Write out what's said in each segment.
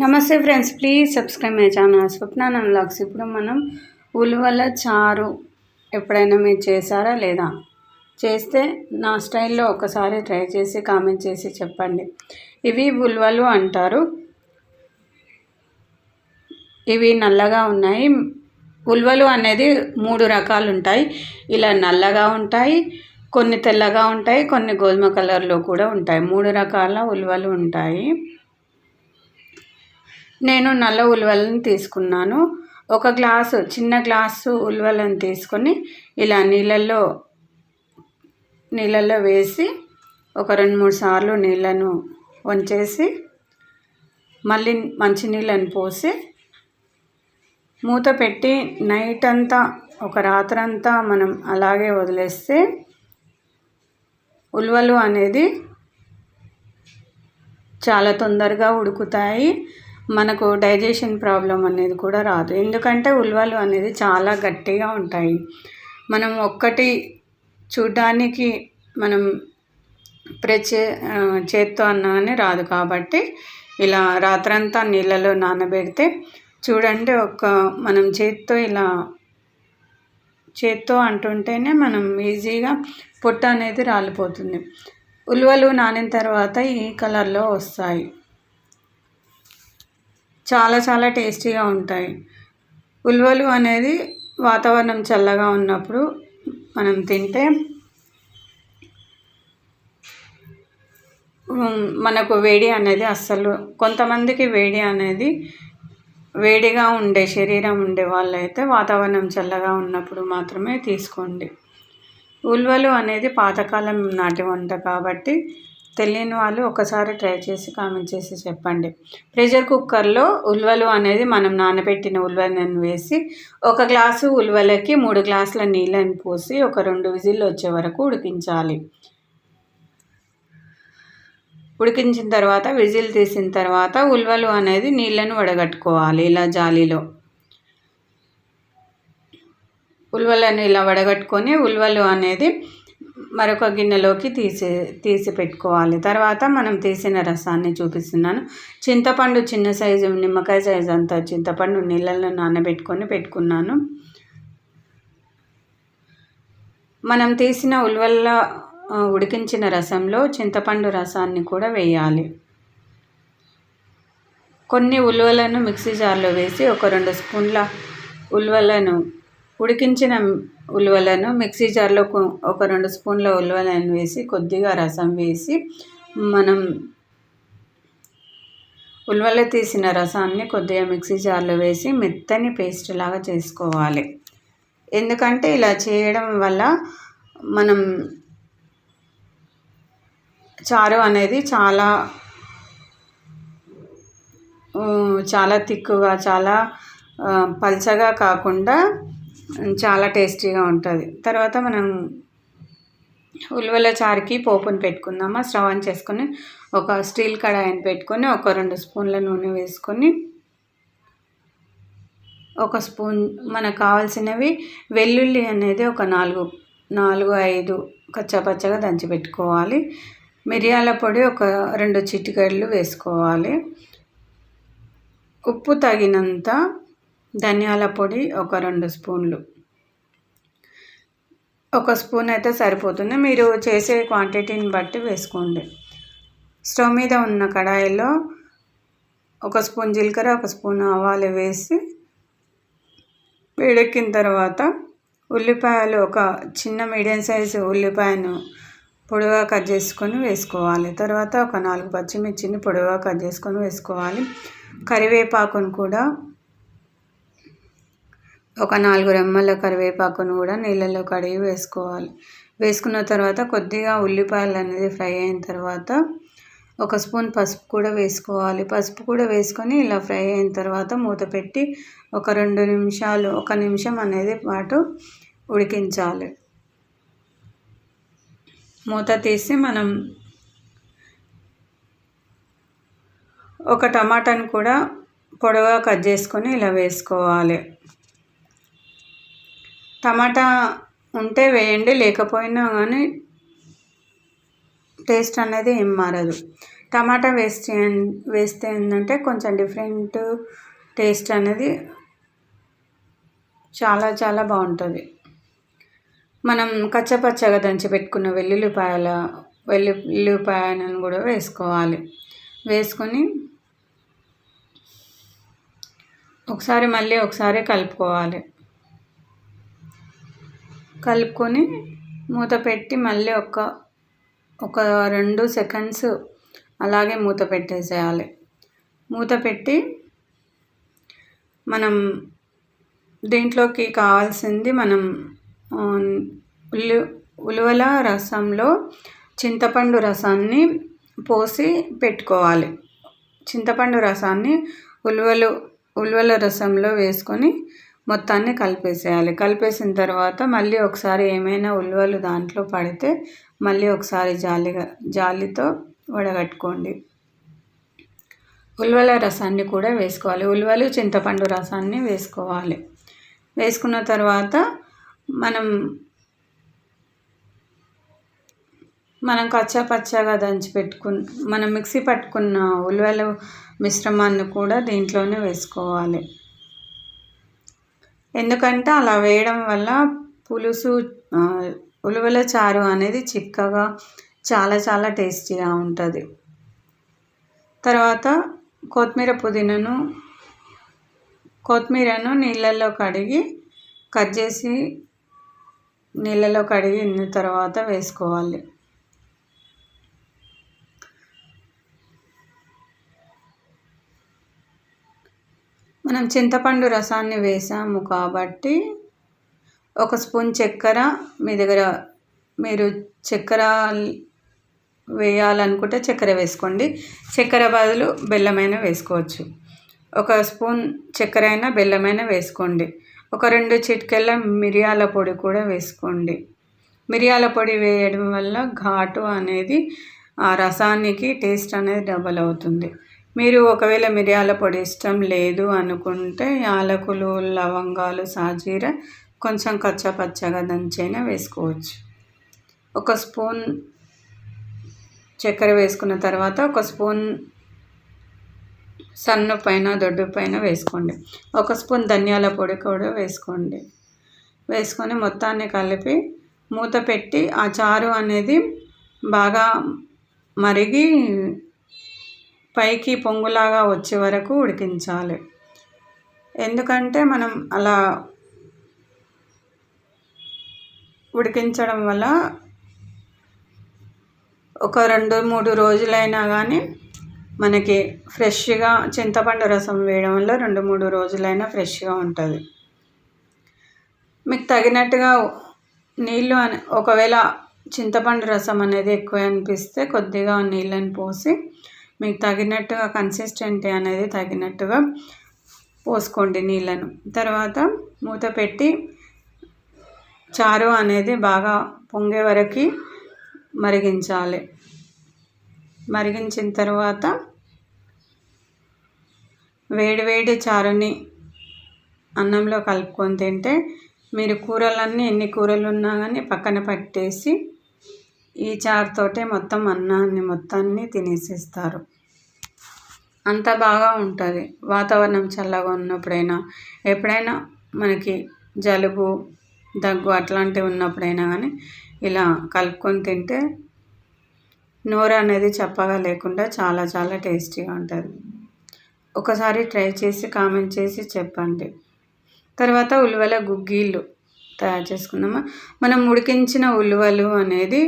నమస్తే friends please subscribe my channel Swapna logs ఇప్పుడు మనం ఉలువల చారు ఎప్పుడైనా మీరు చేశారా లేదా? చేస్తే నా స్టైల్లో ఒకసారి ట్రై చేసి కామెంట్ చేసి చెప్పండి. ఇవి ఉలువలు అంటారు. ఇవి నల్లగా ఉన్నాయి. ఉలువలు అనేది మూడు రకాలు ఉంటాయి. ఇలా నల్లగా ఉంటాయి కొన్ని తెల్లగా ఉంటాయి కొన్ని గోధుమ కలర్లో కూడా ఉంటాయి. మూడు రకాల ఉలువలు ఉంటాయి. నేను నల్ల ఉలవలను తీసుకున్నాను. ఒక గ్లాసు చిన్న గ్లాసు ఉలవలను తీసుకొని ఇలా నీళ్ళల్లో నీళ్ళల్లో వేసి ఒక రెండు మూడు సార్లు నీళ్ళను వంచేసి మళ్ళీ మంచినీళ్ళని పోసి మూత పెట్టి నైట్ అంతా ఒక రాత్రంతా మనం అలాగే వదిలేస్తే ఉలవలు అనేది చాలా తొందరగా ఉడుకుతాయి. మనకు డైజెషన్ ప్రాబ్లం అనేది కూడా రాదు. ఎందుకంటే ఉల్వలు అనేది చాలా గట్టిగా ఉంటాయి. మనం ఒక్కటి చూడ్డానికి మనం ప్రెస్ చేత్తో అన్నానే రాదు కాబట్టి ఇలా రాత్రంతా నీళ్ళలో నానబెడితే చూడండి ఒక మనం చేత్తో ఇలా చేత్తో అంటుంటేనే మనం ఈజీగా పొట్ట అనేది రాలిపోతుంది. ఉలువలు నానిన తర్వాత ఈ కలర్లో వస్తాయి. చాలా చాలా టేస్టీగా ఉంటాయి. ఉలువలు అనేది వాతావరణం చల్లగా ఉన్నప్పుడు మనం తింటే మనకు వేడి అనేది అస్సలు కొంతమందికి వేడి అనేది వేడిగా ఉండే శరీరం ఉండే వాళ్ళైతే వాతావరణం చల్లగా ఉన్నప్పుడు మాత్రమే తీసుకోండి. ఉల్వలు అనేది పాతకాలం నాటి వంట కాబట్టి తెలియని వాళ్ళు ఒకసారి ట్రై చేసి కామెంట్ చేసి చెప్పండి. ప్రెషర్ కుక్కర్లో ఉల్వలు అనేది మనం నానబెట్టిన ఉల్వలను వేసి ఒక గ్లాసు ఉల్వలకి మూడు గ్లాసుల నీళ్ళని పోసి ఒక రెండు విజిల్లు వచ్చే వరకు ఉడికించాలి. ఉడికించిన తర్వాత విజిల్ తీసిన తర్వాత ఉల్వలు అనేది నీళ్ళను వడగట్టుకోవాలి ఇలా జాలీలో. ఉల్వలను ఇలా వడగట్టుకొని ఉల్వలు అనేది మరొక గిన్నెలోకి తీసి తీసి పెట్టుకోవాలి. తర్వాత మనం తీసిన రసాన్ని చూపిస్తున్నాను. చింతపండు చిన్న సైజు నిమ్మకాయ సైజు అంత చింతపండు నీళ్ళల్లో నానబెట్టుకొని పెట్టుకున్నాను. మనం తీసిన ఉల్వల్లో ఉడికించిన రసంలో చింతపండు రసాన్ని కూడా వేయాలి. కొన్ని ఉల్వలను మిక్సీ జార్లో వేసి ఒక రెండు స్పూన్ల ఉల్వలను ఉడికించిన ఉలువలను మిక్సీ జార్లో ఒక రెండు స్పూన్ల ఉలువలను వేసి కొద్దిగా రసం వేసి మనం ఉలువలు తీసిన రసాన్ని కొద్దిగా మిక్సీ జార్లో వేసి మెత్తని పేస్ట్ లాగా చేసుకోవాలి. ఎందుకంటే ఇలా చేయడం వల్ల మనం చారు అనేది చాలా చాలా తిక్కుగా చాలా పల్చగా కాకుండా చాలా టేస్టీగా ఉంటుంది. తర్వాత మనం ఉలువల చారుకి పోపుని పెట్టుకుందామా? స్టవ్ ఆన్ చేసుకొని ఒక స్టీల్ కడాయిని పెట్టుకొని ఒక రెండు స్పూన్ల నూనె వేసుకొని ఒక స్పూన్ మనకు కావాల్సినవి వెల్లుల్లి అనేది ఒక నాలుగు నాలుగు ఐదు కచ్చాపచ్చగా దంచి పెట్టుకోవాలి. మిరియాల పొడి ఒక రెండు చిటికడ్లు వేసుకోవాలి. ఉప్పు తగినంత ధనియాల పొడి ఒక రెండు స్పూన్లు. ఒక స్పూన్ అయితే సరిపోతుంది. మీరు చేసే క్వాంటిటీని బట్టి వేసుకోండి. స్టవ్ మీద ఉన్న కడాయిలో ఒక స్పూన్ జీలకర్ర ఒక స్పూన్ ఆవాలు వేసి వేడెక్కిన తర్వాత ఉల్లిపాయలు ఒక చిన్న మీడియం సైజు ఉల్లిపాయను పొడవుగా కట్ చేసుకొని వేసుకోవాలి. తర్వాత ఒక నాలుగు పచ్చిమిర్చిని పొడవుగా కట్ చేసుకొని వేసుకోవాలి. కరివేపాకును కూడా ఒక నాలుగు రెమ్మల కరివేపాకును కూడా నీళ్ళలో కడిగి వేసుకోవాలి. వేసుకున్న తర్వాత కొద్దిగా ఉల్లిపాయలు అనేది ఫ్రై అయిన తర్వాత ఒక స్పూన్ పసుపు కూడా వేసుకోవాలి. పసుపు కూడా వేసుకొని ఇలా ఫ్రై అయిన తర్వాత మూత పెట్టి ఒక రెండు నిమిషాలు ఒక నిమిషం అనేది పాటు ఉడికించాలి. మూత తీసి మనం ఒక టమాటాను కూడా పొడవుగా కట్ చేసుకొని ఇలా వేసుకోవాలి. టమాటా ఉంటే వేయండి లేకపోయినా కానీ టేస్ట్ అనేది ఏం మారదు. టమాటా వేస్తే వేస్తే ఏంటంటే కొంచెం డిఫరెంట్ టేస్ట్ అనేది చాలా చాలా బాగుంటుంది. మనం కచ్చపచ్చగా దంచి పెట్టుకున్న వెల్లుల్లిపాయల వెల్లుల్లిపాయలను కూడా వేసుకోవాలి. వేసుకొని ఒకసారి మళ్ళీ ఒకసారి కలుపుకోవాలి. కలుపుకొని మూత పెట్టి మళ్ళీ ఒక ఒక రెండు సెకండ్స్ అలాగే మూత పెట్టేసేయాలి. మూత పెట్టి మనం దీంట్లోకి కావాల్సింది మనం ఉల్లి ఉలువల రసంలో చింతపండు రసాన్ని పోసి పెట్టుకోవాలి. చింతపండు రసాన్ని ఉలువలు ఉలువల రసంలో వేసుకొని మొత్తాన్ని కలిపేసేయాలి. కలిపేసిన తర్వాత మళ్ళీ ఒకసారి ఏమైనా ఉలువలు దాంట్లో పడితే మళ్ళీ ఒకసారి జాలిగా జాలితో వడగట్టుకోండి. ఉల్వల రసాన్ని కూడా వేసుకోవాలి. ఉల్వలు చింతపండు రసాన్ని వేసుకోవాలి. వేసుకున్న తర్వాత మనం మనం కచ్చా పచ్చగా దంచి పెట్టుకున్న మనం మిక్సీ పట్టుకున్న ఉలువలు మిశ్రమాన్ని కూడా దీంట్లోనే వేసుకోవాలి. ఎందుకంటే అలా వేయడం వల్ల పులుసు ఉలువల చారు అనేది చిక్కగా చాలా చాలా టేస్టీగా ఉంటుంది. తర్వాత కొత్తిమీర పుదీనాను కొత్తిమీరను నీళ్ళల్లో కడిగి కట్ చేసి నీళ్ళలో కడిగిన తర్వాత వేసుకోవాలి. మనం చింతపండు రసాన్ని వేసాము కాబట్టి ఒక స్పూన్ చక్కెర మీ దగ్గర మీరు చక్కెర వేయాలనుకుంటే చక్కెర వేసుకోండి. చక్కెర బదులు బెల్లమైన వేసుకోవచ్చు. ఒక స్పూన్ చక్కెర అయినా బెల్లమైనా వేసుకోండి. ఒక రెండు చిటికెళ్ళ మిరియాల పొడి కూడా వేసుకోండి. మిరియాల పొడి వేయడం వల్ల ఘాటు అనేది ఆ రసానికి టేస్ట్ అనేది డబల్ అవుతుంది. మీరు ఒకవేళ మిరియాల పొడి ఇష్టం లేదు అనుకుంటే యాలకులు లవంగాలు సాజీర కొంచెం కచ్చపచ్చగా దంచైనా వేసుకోవచ్చు. ఒక స్పూన్ చక్కెర వేసుకున్న తర్వాత ఒక స్పూన్ సన్ను పైన దొడ్డు పైన వేసుకోండి. ఒక స్పూన్ ధనియాల పొడి కూడా వేసుకోండి. వేసుకొని మొత్తాన్ని కలిపి మూత పెట్టి ఆ చారు అనేది బాగా మరిగి పైకి పొంగులాగా వచ్చే వరకు ఉడికించాలి. ఎందుకంటే మనం అలా ఉడికించడం వల్ల ఒక రెండు మూడు రోజులైనా కానీ మనకి ఫ్రెష్గా చింతపండు రసం వేయడం వల్ల రెండు మూడు రోజులైనా ఫ్రెష్గా ఉంటుంది. మీకు తగినట్టుగా నీళ్ళు అని ఒకవేళ చింతపండు రసం అనేది ఎక్కువ అనిపిస్తే కొద్దిగా నీళ్ళని పోసి మీకు తగినట్టుగా కన్సిస్టెంటీ అనేది తగినట్టుగా పోసుకోండి నీళ్ళను. తర్వాత మూత పెట్టి చారు అనేది బాగా పొంగే వరకు మరిగించాలి. మరిగించిన తర్వాత వేడివేడి చారుని అన్నంలో కలుపుకొని తింటే మీరు కూరలన్నీ ఎన్ని కూరలు ఉన్నా కానీ పక్కన పట్టేసి ఈ చారుతోటే మొత్తం అన్నాన్ని మొత్తాన్ని తినేసేస్తారు. అంత బాగా ఉంటుంది. వాతావరణం చల్లగా ఉన్నప్పుడైనా ఎప్పుడైనా మనకి జలుబు దగ్గు అట్లాంటివి ఉన్నప్పుడైనా కానీ ఇలా కలుపుకొని తింటే నోరు అనేది చప్పగా లేకుండా చాలా చాలా టేస్టీగా ఉంటుంది. ఒకసారి ట్రై చేసి కామెంట్ చేసి చెప్పండి. తర్వాత ఉలువల గుగ్గీలు తయారు చేసుకుందామా? మనం ఉడికించిన ఉలువలు అనేది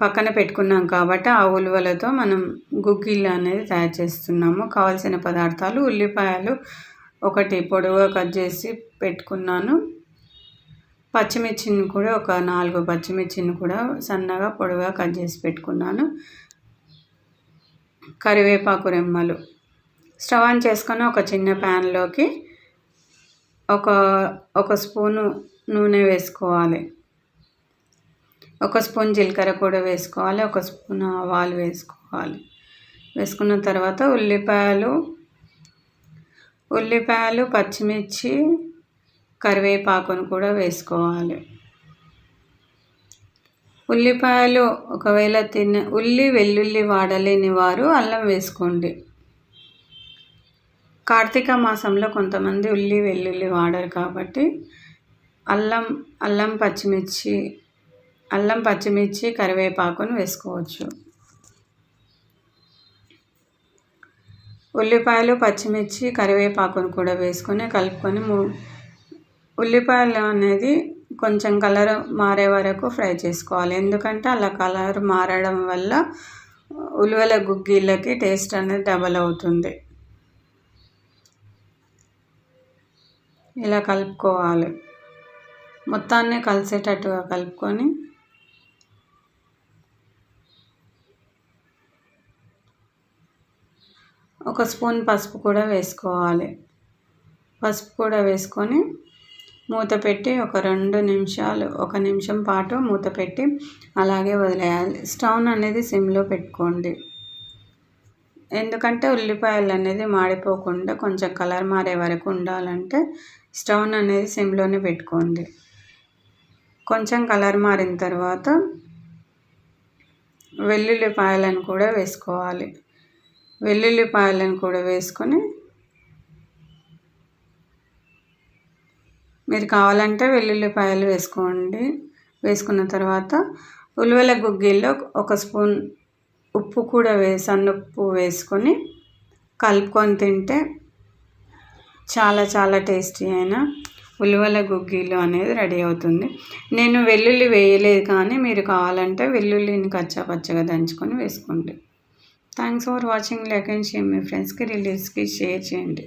పక్కన పెట్టుకున్నాం కాబట్టి ఆ ఉలువలతో మనం గుగ్గిళ్ళు అనేది తయారు చేస్తున్నాము. కావాల్సిన పదార్థాలు ఉల్లిపాయలు ఒకటి పొడవుగా కట్ చేసి పెట్టుకున్నాను. పచ్చిమిర్చిని కూడా ఒక నాలుగు పచ్చిమిర్చిని కూడా సన్నగా పొడవుగా కట్ చేసి పెట్టుకున్నాను. కరివేపాకు రెమ్మలు. స్టవ్ ఆన్ చేసుకొని ఒక చిన్న ప్యాన్లోకి ఒక ఒక స్పూను నూనె వేసుకోవాలి. ఒక స్పూన్ జీలకర్ర కూడా వేసుకోవాలి ఒక స్పూన్ ఆవాలు వేసుకోవాలి. వేసుకున్న తర్వాత ఉల్లిపాయలు ఉల్లిపాయలు పచ్చిమిర్చి కరివేపాకును కూడా వేసుకోవాలి. ఉల్లిపాయలు ఒకవేళ తిన్న ఉల్లి వెల్లుల్లి వాడలేని వారు అల్లం వేసుకోండి. కార్తీక మాసంలో కొంతమంది ఉల్లి వెల్లుల్లి వాడరు కాబట్టి అల్లం అల్లం పచ్చిమిర్చి అల్లం పచ్చిమిర్చి కరివేపాకును వేసుకోవచ్చు. ఉల్లిపాయలు పచ్చిమిర్చి కరివేపాకును కూడా వేసుకొని కలుపుకొని ఉల్లిపాయలు అనేది కొంచెం కలర్ మారే వరకు ఫ్రై చేసుకోవాలి. ఎందుకంటే అలా కలర్ మారడం వల్ల ఉలువల గుగ్గిళ్ళకి టేస్ట్ అనేది డబల్ అవుతుంది. ఇలా కలుపుకోవాలి. మొత్తాన్ని కలిసేటట్టుగా కలుపుకొని ఒక స్పూన్ పసుపు కూడా వేసుకోవాలి. పసుపు కూడా వేసుకొని మూత పెట్టి ఒక రెండు నిమిషాలు ఒక నిమిషం పాటు మూత పెట్టి అలాగే వదిలేయాలి. స్టవ్ అనేది సిమ్లో పెట్టుకోండి. ఎందుకంటే ఉల్లిపాయలు అనేది మాడిపోకుండా కొంచెం కలర్ మారే వరకు ఉండాలంటే స్టవ్ అనేది సిమ్లోనే పెట్టుకోండి. కొంచెం కలర్ మారిన తర్వాత వెల్లుల్లిపాయలను కూడా వేసుకోవాలి. వెల్లుల్లిపాయలను కూడా వేసుకొని మీరు కావాలంటే వెల్లుల్లిపాయలు వేసుకోండి. వేసుకున్న తర్వాత ఉలువల గుగ్గిల్లో ఒక స్పూన్ ఉప్పు కూడా వే సన్నుప్పు వేసుకొని కలుపుకొని తింటే చాలా చాలా టేస్టీ అయిన ఉలువల గుగ్గిలు అనేది రెడీ అవుతుంది. నేను వెల్లుల్లి వేయలేదు కానీ మీరు కావాలంటే వెల్లుల్లిని కచ్చా పచ్చగా దంచుకొని వేసుకోండి. Thanks for watching like and share మీ ఫ్రెండ్స్కి రిలేటివ్స్కి షేర్ చేయండి